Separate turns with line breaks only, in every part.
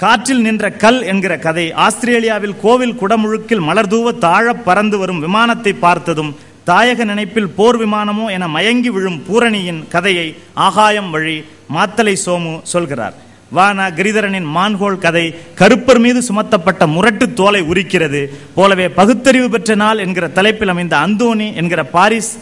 காற்றில் நின்ற கல் என்கிற கதை ஆஸ்திரேலியாவில் கோவில் குடமுழுக்கில் மலர்தூவ தாழப் பறந்து வரும் விமானத்தை பார்த்ததும் தாயக நினைப்பில் போர் விமானமோ என மயங்கி விழும் பூரணியின் கதையை ஆகாயம் வழி மாத்தலை சோமு சொல்கிறார். வானா கிரிதரனின் மான்கோல் கதை கருப்பர் மீது சுமத்தப்பட்ட முரட்டு தோலை உரிக்கிறது. போலவே பகுத்தறிவு பெற்ற நாள் என்கிற தலைப்பில் அமைந்த அந்தோனி என்கிற பாரிஸ்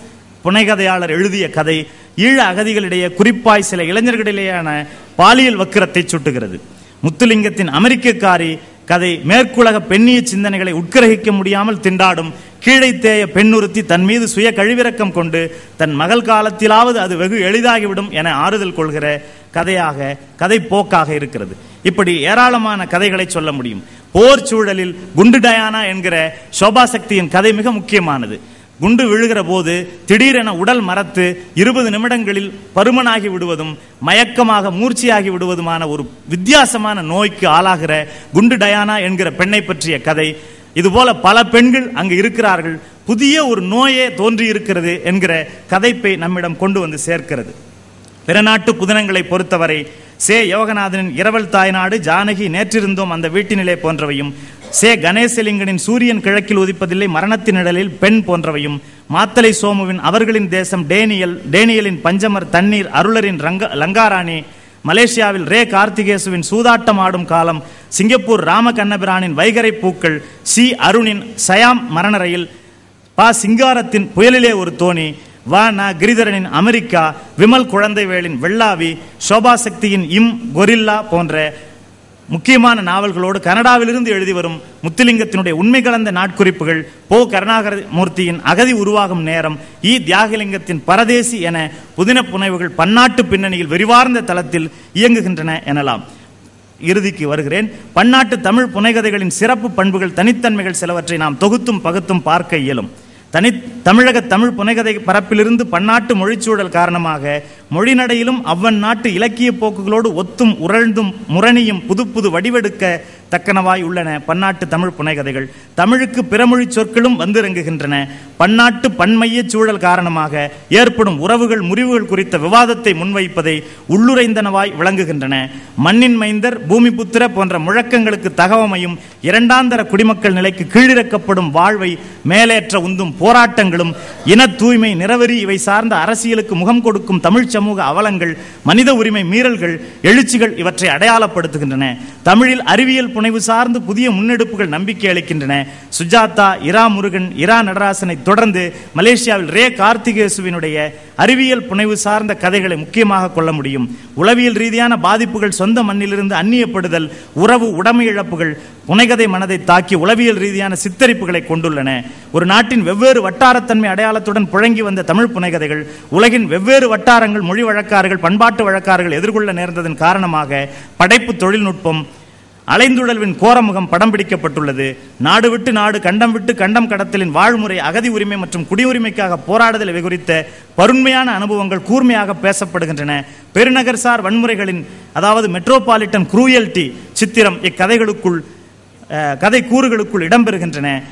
புனைகதையாளர் எழுதிய கதை ஈழ அகதிகளிடையே குறிப்பாய் சில இளைஞர்களிடையேயான பாலியல் வக்கிரத்தை சுட்டுகிறது. முத்துலிங்கத்தின் அமெரிக்கக்காரி கதை மேற்குலக பெண்ணிய சிந்தனைகளை உட்கிரகிக்க முடியாமல் திண்டாடும் கீழே தேய பெண்ணுறுத்தி தன் மீது சுய கழிவிறக்கம் கொண்டு தன் மகள் காலத்திலாவது அது வெகு எளிதாகிவிடும் என ஆறுதல் கொள்கிற கதையாக கதை போக்காக இருக்கிறது. இப்படி ஏராளமான கதைகளை சொல்ல முடியும். போர் சூழலில் குண்டு டயானா என்கிற சோபாசக்தியின் கதை மிக முக்கியமானது. குண்டு விழுகிற போது திடீரென உடல் மரத்து இருபது நிமிடங்களில் பருமனாகி விடுவதும் மயக்கமாக மூர்ச்சியாகி விடுவதுமான ஒரு வித்தியாசமான நோய்க்கு ஆளாகிற குண்டு டயானா என்கிற பெண்ணை பற்றிய கதை. இதுபோல பல பெண்கள் அங்கு இருக்கிறார்கள். புதிய ஒரு நோயே தோன்றி இருக்கிறது என்கிற கதைப்பை நம்மிடம் கொண்டு வந்து சேர்க்கிறது. பிறநாட்டு புதினங்களை பொறுத்தவரை சே யோகநாதனின் இரவல் தாய்நாடு ஜானகி நேற்றிருந்தோம் அந்த வீட்டினிலே போன்றவையும் சே கணேசலிங்கனின் சூரியன் கிழக்கில் உதிப்பதில்லை மரணத்தின் நிழலில் பெண் போன்றவையும் மாத்தலை சோமுவின் அவர்களின் தேசம் டேனியல் டேனியலின் பஞ்சமர் தண்ணீர் அருளரின் ரங்க லங்காராணி மலேசியாவில் ரே கார்த்திகேசுவின் சூதாட்டம் ஆடும் காலம் சிங்கப்பூர் ராம கண்ணபிரானின் வைகரை பூக்கள் சி அருணின் சயாம் மரண ரயில் பா சிங்காரத்தின் புயலிலே ஒரு தோணி வ ந கிரிதரனின் அமெரிக்கா விமல் குழந்தைவேலின் வெள்ளாவி சோபா சக்தியின் இம் கொரில்லா போன்ற முக்கியமான நாவல்களோடு கனடாவிலிருந்து எழுதி வரும் முத்துலிங்கத்தினுடைய உண்மை கலந்த நாட்குறிப்புகள் போ கருணாகர மூர்த்தியின் அகதி உருவாகும் நேரம் இ தியாகலிங்கத்தின் பரதேசி என புதின புனைவுகள் பன்னாட்டு பின்னணியில் விரிவார்ந்த தளத்தில் இயங்குகின்றன எனலாம். இறுதிக்கு வருகிறேன். பன்னாட்டு தமிழ் புனைகதைகளின் சிறப்பு பண்புகள் தனித்தன்மைகள் சிலவற்றை நாம் தொகுத்தும் பகுத்தும் பார்க்க இயலும். தனி தமிழக தமிழ் புனைகதை பரப்பிலிருந்து பன்னாட்டு மொழிச்சூழல் காரணமாக மொழிநடையிலும் அவ்வன் நாட்டு இலக்கிய போக்குகளோடு ஒத்தும் உரழ்ந்தும் முரணியும் புது புது வடிவெடுக்க தக்கனவாய் உள்ளன பன்னாட்டு தமிழ் புனைகதைகள். தமிழுக்கு பிறமொழி சொற்களும் வந்திறங்குகின்றன. பன்னாட்டு பன்மைய சூழல் காரணமாக ஏற்படும் உறவுகள் முறிவுகள் குறித்த விவாதத்தை முன்வைப்பதை உள்ளுரைந்தனவாய் விளங்குகின்றன. மண்ணின் மைந்தர் பூமிபுத்திர போன்ற முழக்கங்களுக்கு தகவமையும் இரண்டாந்தர குடிமக்கள் நிலைக்கு கீழிறக்கப்படும் வாழ்வை மேலேற்ற உந்தும் போராட்டங்களும் இன தூய்மை நிறவெறி இவை சார்ந்த அரசியலுக்கு முகம் கொடுக்கும் தமிழ்ச்ச சமூக அவலங்கள் மனித உரிமை மீறல்கள் எழுச்சிகள் இவற்றை அடையாளப்படுத்துகின்றன. தமிழில் அறிவியல் புனைவு சார்ந்து புதிய முன்னெடுப்புகள் நம்பிக்கை அளிக்கின்றன. சுஜாதா இரா முருகன் இரா நடராசனை தொடர்ந்து மலேசியாவில் ரே கார்த்திகேசுவினுடைய அறிவியல் புனைவு சார்ந்த கதைகளை முக்கியமாக கொள்ள முடியும். உளவியல் ரீதியான பாதிப்புகள் சொந்த மண்ணிலிருந்து அந்நியப்படுதல் உறவு உடைமை இழப்புகள் புனைகதை மனதை தாக்கி உளவியல் ரீதியான சித்தரிப்புகளை கொண்டுள்ளன. ஒரு நாட்டின் வெவ்வேறு வட்டாரத்தன்மை அடையாளத்துடன் புழங்கி வந்த தமிழ் புனைகதைகள் உலகின் வெவ்வேறு வட்டாரங்கள் மொழி வழக்காரர்கள் பண்பாட்டு வழக்காறுகள் எதிர்கொள்ள நேர்ந்ததன் காரணமாக படைப்பு தொழில்நுட்பம் அலைந்துழல்வின் கோரமுகம் படம் பிடிக்கப்பட்டுள்ளது. நாடு விட்டு நாடு கண்டம் விட்டு கண்டம் கடத்தலின் வாழ்முறை அகதி உரிமை மற்றும் குடியுரிமைக்காக போராடுதல் இவை குறித்த பருண்மையான அனுபவங்கள் கூர்மையாக பேசப்படுகின்றன. பெருநகர்சார் வன்முறைகளின் அதாவது மெட்ரோபாலிட்டன் குரூயல்டி சித்திரம் இக்கதைகளுக்குள் கதை கூறுகளுக்குள் இடம்பெறுகின்றன.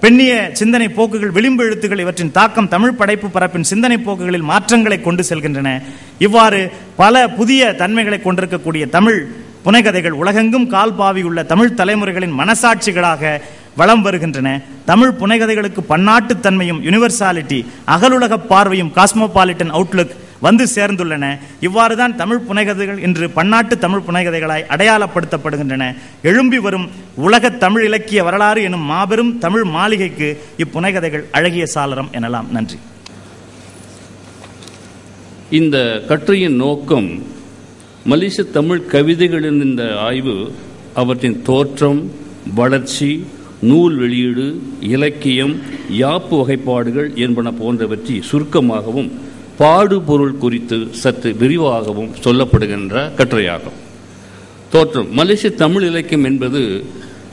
பெண்ணிய சிந்தனை போக்குகள் விளிம்பு எழுத்துக்கள் இவற்றின் தாக்கம் தமிழ் படைப்பு பரப்பின் சிந்தனை போக்குகளில் மாற்றங்களை கொண்டு செல்கின்றன. இவ்வாறு பல புதிய தன்மைகளை கொண்டிருக்கக்கூடிய தமிழ் புனைகதைகள் உலகெங்கும் கால்பாவியுள்ள தமிழ் தலைமுறைகளின் மனசாட்சிகளாக வலம் வருகின்றன. தமிழ் புனைகதைகளுக்கு பன்னாட்டுத் தன்மையும் யுனிவர்சாலிட்டி அகலுலக பார்வையும் காஸ்மோபாலிட்டன் அவுட்லுக் வந்து சேர்ந்துள்ளன. இவ்வாறுதான் தமிழ் புனைகதைகள் இன்று பன்னாட்டு தமிழ் புனைகதைகளாய் அடையாளப்படுத்தப்படுகின்றன. எழும்பி வரும் உலக தமிழ் இலக்கிய வரலாறு எனும் மாபெரும் தமிழ் மாளிகைக்கு இப்புனைகதைகள் அழகிய சாளரம் எனலாம். நன்றி.
இந்த கட்டுரையின் நோக்கம் மலேசிய தமிழ் கவிதைகளின் இந்த ஆய்வு அவற்றின் தோற்றம் வளர்ச்சி நூல் வெளியீடு இலக்கியம் யாப்பு வகைப்பாடுகள் என்பன போன்றவற்றை சுருக்கமாகவும் பாடுபொருள் குறித்து சற்று விரிவாகவும் சொல்லப்படுகின்ற கட்டுரையாகும். தோற்றம். மலேசிய தமிழ் இலக்கியம் என்பது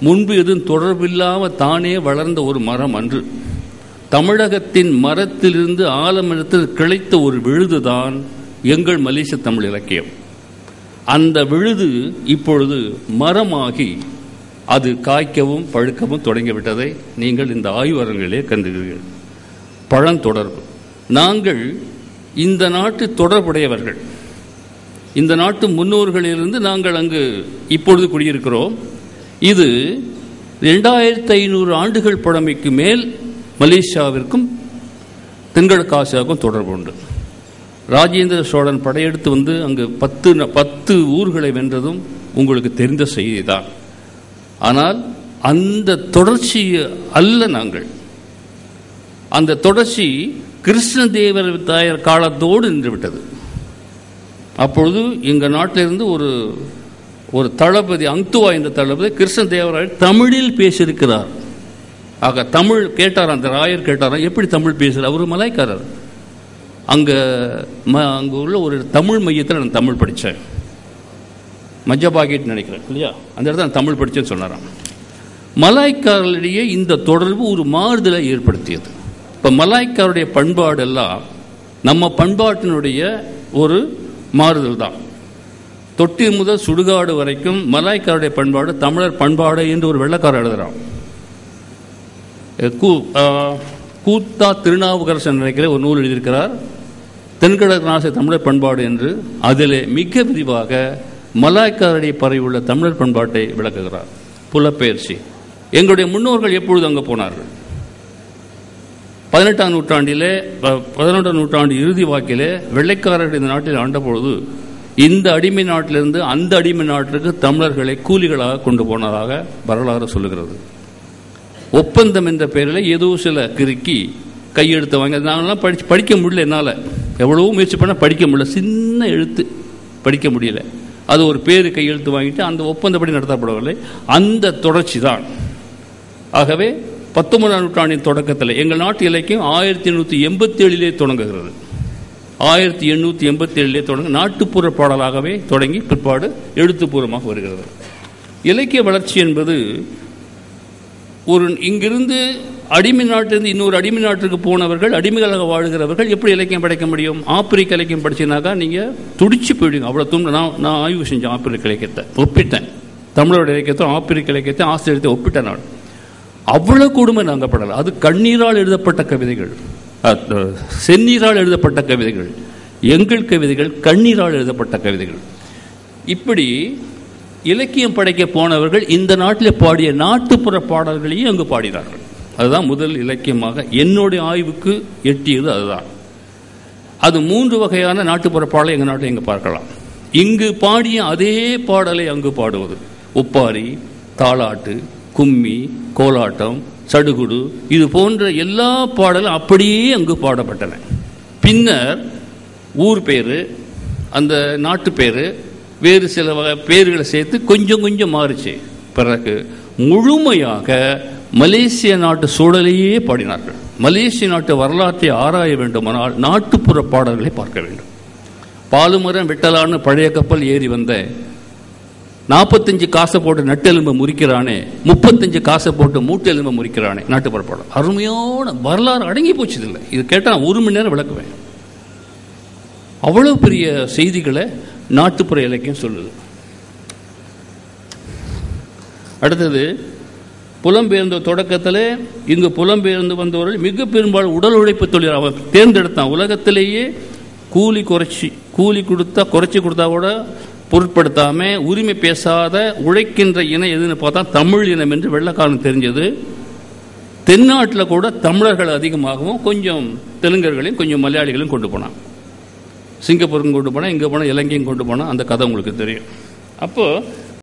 முன்பு எதுவும் தொடர்பில்லாமல் தானே வளர்ந்த ஒரு மரம் அன்று. தமிழகத்தின் மரத்திலிருந்து ஆலமரத்தில் கிளைத்த ஒரு விழுதுதான் எங்கள் மலேசிய தமிழ் இலக்கியம். அந்த விழுது இப்பொழுது மரமாகி அது காய்க்கவும் பழுக்கவும் தொடங்கிவிட்டதை நீங்கள் இந்த ஆய்வரங்களிலே கண்டுகிறீர்கள் பழந்தொடர்பு நாங்கள் இந்த நாட்டு தொடர்புடையவர்கள். இந்த நாட்டு முன்னோர்களிலிருந்து நாங்கள் அங்கு இப்பொழுது குடியிருக்கிறோம். இது ரெண்டாயிரத்தி ஐநூறு ஆண்டுகள் பழமைக்கு மேல் மலேசியாவிற்கும் தென்கிழக்கு ஆசியாவுக்கும் தொடர்பு உண்டு. ராஜேந்திர சோழன் படையெடுத்து வந்து அங்கு பத்து ந- பத்து ஊர்களை வென்றதும் உங்களுக்கு தெரிந்த செய்திதான் ஆனால் அந்த தொடர்ச்சி அல்ல நாங்கள். அந்த தொடர்ச்சி கிருஷ்ணதேவர் தாயர் காலத்தோடு நின்றுவிட்டது. அப்பொழுது எங்கள் நாட்டிலிருந்து ஒரு ஒரு தளபதி அங்துவா என்ற தளபதி கிருஷ்ண தேவராயர் தமிழில் பேசியிருக்கிறார். ஆக தமிழ் கேட்டார் அந்த ராயர் கேட்டாராம் எப்படி தமிழ் பேசுகிறார் அவர் மலாய்க்காரர் அங்கே ம அங்கே உள்ள ஒரு தமிழ் மையத்தில் நான் தமிழ் படித்தேன். மஜபாகேட் நினைக்கிறேன் இல்லையா? அந்த இடத்துல நான் தமிழ் படித்தேன்னு சொன்னாராம். மலாய்க்காரர்களிடையே இந்த தொடர்பு ஒரு மாறுதலை ஏற்படுத்தியது. இப்போ மலாய்க்காருடைய பண்பாடெல்லாம் நம்ம பண்பாட்டினுடைய ஒரு மாறுதல் தான். தொட்டி முதல் சுடுகாடு வரைக்கும் மலாய்க்காருடைய பண்பாடு தமிழர் பண்பாடு என்று ஒரு வெள்ளக்காரர் எழுதுறான். கூ கூத்தா திருநாவுக்கரசன் நினைக்கிற ஒரு நூல் எழுதியிருக்கிறார். தென்கிழக்கு நாசை தமிழர் பண்பாடு என்று அதிலே மிக விரிவாக மலாய்க்காரடைய பரவியுள்ள தமிழர் பண்பாட்டை விளக்குகிறார். புலப்பெயர்ச்சி. எங்களுடைய முன்னோர்கள் எப்பொழுது அங்கே போனார்கள்? பதினெட்டாம் நூற்றாண்டிலே ப- பதினொன்றாம் நூற்றாண்டு இறுதி வாக்கிலே வெள்ளைக்காரர்கள் இந்த நாட்டில் ஆண்டபொழுது இந்த அடிமை நாட்டிலிருந்து அந்த அடிமை நாட்டிற்கு தமிழர்களை கூலிகளாக கொண்டு போனதாக வரலாறு சொல்லுகிறது. ஒப்பந்தம் என்ற பெயரில் ஏதோ சில கிறுக்கி கையெழுத்து வாங்கி நாங்களாம் படிச்சு படிக்க முடியல என்னால். எவ்வளவோ முயற்சி பண்ணால் படிக்க முடியல. சின்ன எழுத்து படிக்க முடியல. அது ஒரு பேர் கையெழுத்து வாங்கிட்டு அந்த ஒப்பந்தப்படி நடத்தப்படவில்லை. அந்த தொடர்ச்சி தான். ஆகவே பத்தொன்பதாம் நூற்றாண்டின் தொடக்கத்தில் எங்கள் நாட்டு இலக்கியம் ஆயிரத்தி எண்ணூற்றி எண்பத்தி ஏழிலே தொடங்குகிறது. ஆயிரத்தி எண்ணூற்றி எண்பத்தி ஏழிலே தொடங்க நாட்டுப்புற பாடலாகவே தொடங்கி பிற்பாடு எழுத்துப்பூர்வமாக வருகிறது. இலக்கிய வளர்ச்சி என்பது ஒரு இங்கிருந்து அடிமை நாட்டிலிருந்து இன்னொரு அடிமை நாட்டுக்கு போனவர்கள் அடிமைகளாக வாழ்கிறவர்கள் எப்படி இலக்கியம் படைக்க முடியும்? ஆப்பிரிக்க இலக்கியம் படிச்சீங்கன்னாக்கா நீங்கள் துடிச்சு போயிடுங்க அவ்வளோ துண்டு நான் நான் ஆய்வு செஞ்சேன் ஆப்பிரிக்க இலக்கியத்தை ஒப்பிட்டேன். தமிழோட இலக்கியத்தை ஆப்பிரிக்க இலக்கியத்தை ஆஸ்திரேலியத்தை ஒப்பிட்டேன் நான் அவ்வளோ கொடுமை நாங்கள் படலை அது கண்ணீரால் எழுதப்பட்ட கவிதைகள். செந்நீரால் எழுதப்பட்ட கவிதைகள். எங்கள் கவிதைகள் கண்ணீரால் எழுதப்பட்ட கவிதைகள். இப்படி இலக்கியம் படைக்க போனவர்கள் இந்த நாட்டில் பாடிய நாட்டுப்புற பாடல்களையும் அங்கு பாடினார்கள். அதுதான் முதல் இலக்கியமாக என்னுடைய ஆய்வுக்கு எட்டியது அதுதான். அது மூன்று வகையான நாட்டுப்புற பாடலை எங்கள் நாட்டில் இங்கே பார்க்கலாம். இங்கு பாடிய அதே பாடலை அங்கு பாடுவது. ஒப்பாரி தாலாட்டு கும்மி கோலாட்டம் சடுகுடு இது போன்ற எல்லா பாடலும் அப்படியே அங்கு பாடப்பட்டன. பின்னர் ஊர் பேர் அந்த நாட்டு பேர் வேறு சில வகை பேர்களை சேர்த்து கொஞ்சம் கொஞ்சம் மாறுச்சு. பிறகு முழுமையாக மலேசிய நாட்டு சூழலையே பாடினார்கள். மலேசிய நாட்டு வரலாற்றை ஆராய வேண்டுமானால் நாட்டுப்புற பாடல்களை பார்க்க வேண்டும். பாலுமரம் வெட்டலான்னு பழைய கப்பல் ஏறி வந்த நாற்பத்தஞ்சு காசை போட்டு நட்டெலும்பை முறிக்கிறானே முப்பத்தஞ்சு காசை போட்டு மூட்டெலும்பை முறிக்கிறானே நாட்டுப்புற பாடல் அருமையான வரலாறு அடங்கி போச்சு இல்லை இது கேட்டால் ஒரு மணி நேரம் விளக்குவேன். அவ்வளவு பெரிய செய்திகளை நாட்டுப்புற இலக்கியம் சொல்லுது. அடுத்தது புலம்பெயர்ந்த தொடக்கத்தில் இங்கு புலம்பெயர்ந்து வந்தவர்கள் மிக பெரும்பாலும் உடல் உழைப்பு தொழில் அவன் தேர்ந்தெடுத்தான். உலகத்திலேயே கூலி குறைச்சி கூலி கொடுத்தா குறைச்சி கொடுத்தா கூட பொருட்படுத்தாம உரிமை பேசாத உழைக்கின்ற இனம் எதுன்னு பார்த்தா தமிழ் இனம் என்று வெள்ளக்காரன் தெரிஞ்சது. தென்னாட்டில் கூட தமிழர்கள் அதிகமாகவும் கொஞ்சம் தெலுங்கர்களையும் கொஞ்சம் மலையாளிகளையும் கொண்டு போனான். சிங்கப்பூருக்கும் கொண்டு போனால் இங்கே போனால் இலங்கையும் கொண்டு போனால் அந்த கதை உங்களுக்கு தெரியும். அப்போது